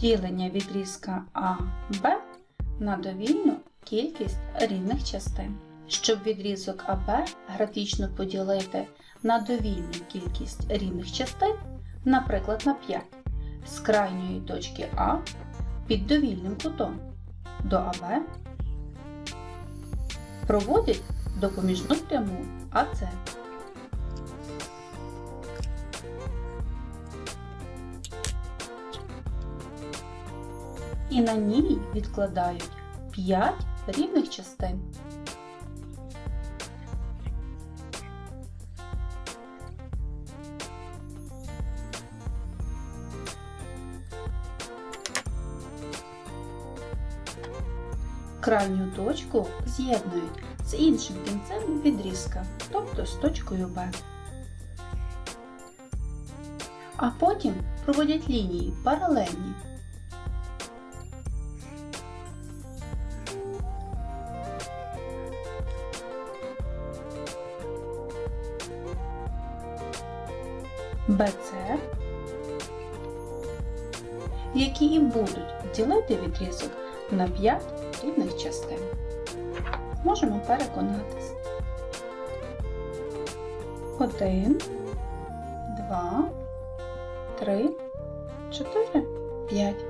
ділення відрізка АБ на довільну кількість рівних частин. Щоб відрізок АБ графічно поділити на довільну кількість рівних частин, наприклад на 5, з крайньої точки А під довільним кутом до АБ проводять допоміжну пряму АЦ. І на ній відкладають 5 рівних частин. Крайню точку з'єднують з іншим кінцем відрізка, тобто з точкою Б. А потім проводять лінії паралельні. БЦ, які і будуть ділити відрізок на 5 рівних частин. Можемо переконатись. 1, 2, 3, 4, 5.